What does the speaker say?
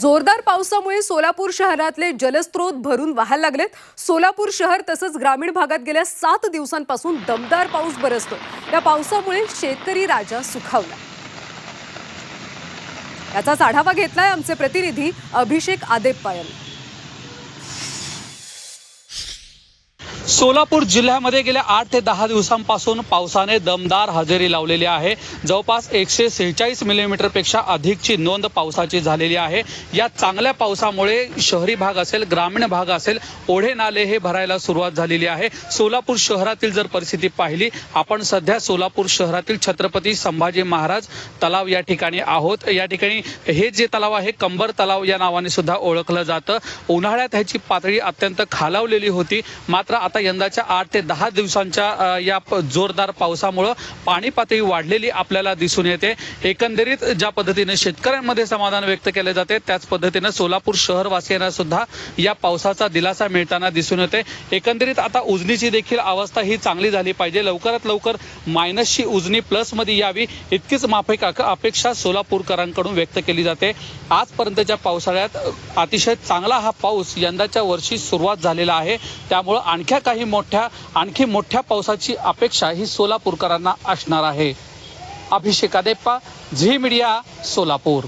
जोरदार पावसामुळे सोलापूर शहरातले जलस्रोत भरून वाहायला लागलेत. सोलापूर शहर तसंच ग्रामीण भागात गेल्या सात दिवसांपासून दमदार पाऊस बरसतो या पावसामुळे शेतकरी राजा सुखावला. याचाच आढावा घेतलाय आमचे प्रतिनिधी अभिषेक आदेप्पा सोलापूर जिल्ह्यामध्ये गेल्या आठ ते दहा दिवसांपासून पावसाने दमदार हजेरी लावलेली आहे. जवळपास एकशे सेहेचाळीस मिलीमीटरपेक्षा अधिकची नोंद पावसाची झालेली आहे. या चांगल्या पावसामुळे शहरी भाग असेल ग्रामीण भाग असेल ओढे नाले हे भरायला सुरुवात झालेली आहे. सोलापूर शहरातील जर परिस्थिती पाहिली आपण सध्या सोलापूर शहरातील छत्रपती संभाजी महाराज तलाव या ठिकाणी आहोत. या ठिकाणी हे जे तलाव आहे कंबर तलाव या नावाने सुद्धा ओळखलं जातं. उन्हाळ्यात ह्याची पातळी अत्यंत खालावलेली होती. मात्र आता आता यंदाच्या आठ ते दहा दिवसांच्या या प- जोरदार पावसामुळं पाणी पातळी वाढलेली आपल्याला दिसून येते. एकंदरीत ज्या पद्धतीने शेतकऱ्यांमध्ये समाधान व्यक्त केले जाते त्याच पद्धतीनं सोलापूर शहरवासियांना सुद्धा या पावसाचा दिलासा मिळताना दिसून येते. एकंदरीत आता उजनीची देखील अवस्था ही चांगली झाली पाहिजे. लवकरात लवकर मायनसची उजनी प्लसमध्ये यावी इतकीच माफिक अपेक्षा सोलापूरकरांकडून व्यक्त केली जाते. आजपर्यंतच्या पावसाळ्यात अतिशय चांगला हा पाऊस यंदाच्या वर्षी सुरुवात झालेला आहे. त्यामुळं आणख्या काही मोठ्या आणखी मोठ्या पावसाची अपेक्षा ही सोलापूरकरांना असणार आहे. अभिषेकादेप्पा झी मीडिया सोलापूर.